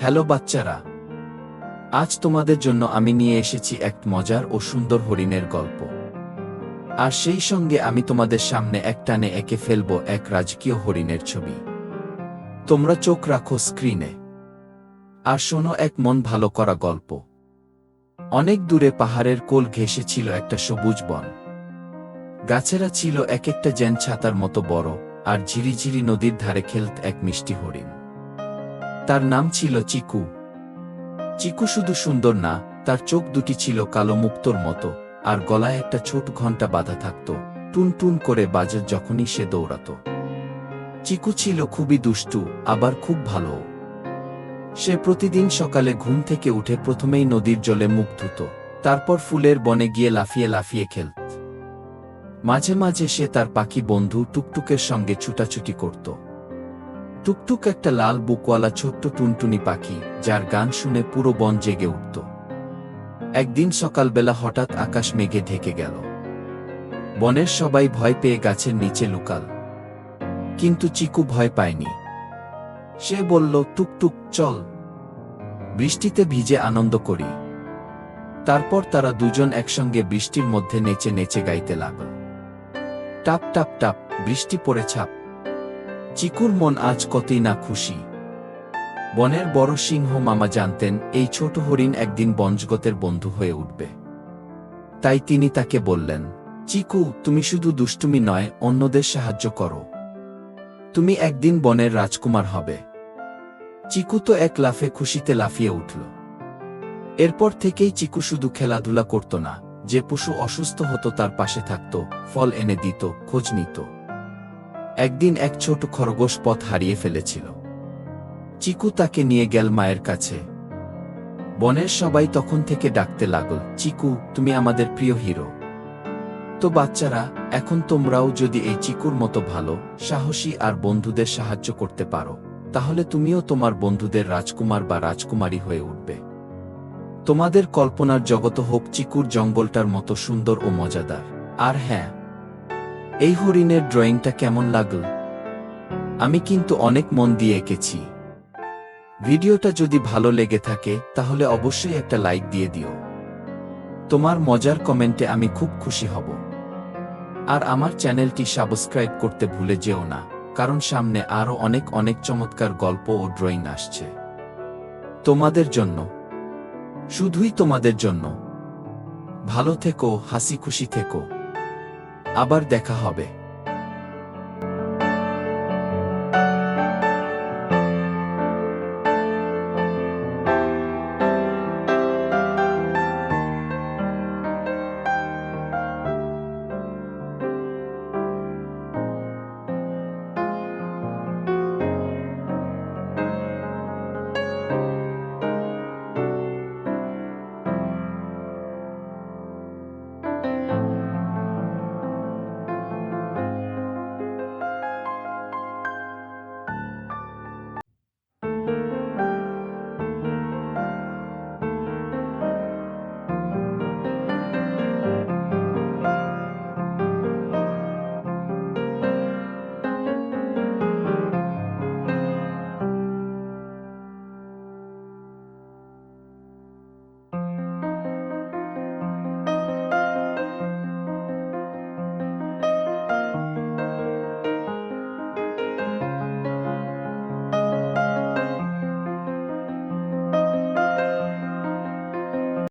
Hello বাচ্চারা। আজ তোমাদের জন্য আমি নিয়ে এসেছি এক মজার ও সুন্দর হরিণের গল্প। আর সেই সঙ্গে আমি তোমাদের সামনে এক টানে একে ফেলব এক রাজকীয় হরিণের ছবি। তোমরা চোখ রাখো স্ক্রিনে। আর শোনো এক মন ভালো করা গল্প। অনেক দূরে পাহাড়ের কোল ঘেঁষে ছিল একটা সবুজ বন। গাছেরা ছিল এক একটা জ্যান ছাতার মতো বড় আর ঝিরিঝিরি নদীর ধারে খেলত এক মিষ্টি হরিণ। তার নাম ছিল চিকু। চিকু শুধু সুন্দর না, তার চোখ দুটি ছিল কালো মুক্তোর মতো, আর গলায় একটা ছোট ঘণ্টা বাঁধা থাকত টুন টুন করে বাজে যখনই সে দৌড়াত। চিকু ছিল খুবই দুষ্টু, আবার খুব ভালো। সে প্রতিদিন সকালে ঘুম থেকে উঠে প্রথমেই নদীর জলে মুখ ধুত, তারপর ফুলের বনে গিয়ে লাফিয়ে লাফিয়ে খেলত। মাঝে মাঝে সে তার পাখি বন্ধু টুকটুকের সঙ্গে ছুটাছুটি করত। টুকটুক একটা লাল বুকওয়ালা ছোট্ট টুনটুনি পাখি, যার গান শুনে পুরো বন জেগে উঠত। একদিন সকালবেলা হঠাৎ আকাশ মেঘে ঢেকে গেল। বনের সবাই ভয় পেয়ে গাছের নিচে লুকাল। কিন্তু চিকু ভয় পায়নি। সে বলল, টুকটুক, চল। বৃষ্টিতে ভিজে আনন্দ করি। তারপর তারা দুজন একসঙ্গে বৃষ্টির মধ্যে নেচে নেচে গাইতে লাগল। টাপ টাপ টাপ, বৃষ্টি পড়ে ছাপ। চিকুর মন আজ কতই না খুশি। বনের বড় সিংহ মামা জানতেন, এই ছোট হরিণ একদিন বঞ্জগতের বন্ধু হয়ে উঠবে। তাই তিনি তাকে বললেন, চিকু, তুমি শুধু দুষ্টুমি নয়, অন্যদের সাহায্য করো। তুমি একদিন বনের রাজকুমার হবে চিকু তো এক লাফে খুশিতে লাফিয়ে উঠল। এরপর থেকেই চিকু শুধু খেলাধুলা করত না, যে পশু অসুস্থ হতো তার পাশে থাকত, ফল এনে দিত, খোঁজ নিত। একদিন এক ছোট খরগোশ পথ হারিয়ে ফেলেছিল। চিকু তাকে নিয়ে গেল মায়ের কাছে। বনের সবাই তখন থেকে ডাকতে লাগল, চিকু, তুমি আমাদের প্রিয় হিরো। তো বাচ্চারা, এখন তোমরাও যদি এই চিকুর মতো ভালো, সাহসী আর বন্ধুদের সাহায্য করতে পারো, তাহলে তুমিও তোমার বন্ধুদের রাজকুমার বা রাজকুমারী হয়ে উঠবে। তোমাদের কল্পনার জগত হোক চিকুর জঙ্গলটার মতো সুন্দর ও মজাদার। আর হ্যাঁ এই হরিণের ড্রয়িংটা কেমন লাগল? আমি কিন্তু অনেক মন দিয়ে এঁকেছি। ভিডিওটা যদি ভালো লেগে থাকে, তাহলে অবশ্যই একটা লাইক দিয়ে দিও। তোমার মজার কমেন্টে আমি খুব খুশি হব। আর আমার চ্যানেলটি সাবস্ক্রাইব করতে ভুলে যেও না, কারণ সামনে আরও অনেক অনেক চমৎকার গল্প ও ড্রয়িং আসছে। তোমাদের জন্য। শুধুই তোমাদের জন্য। ভালো থেকো, হাসি খুশি থেকো। আবার দেখা হবে।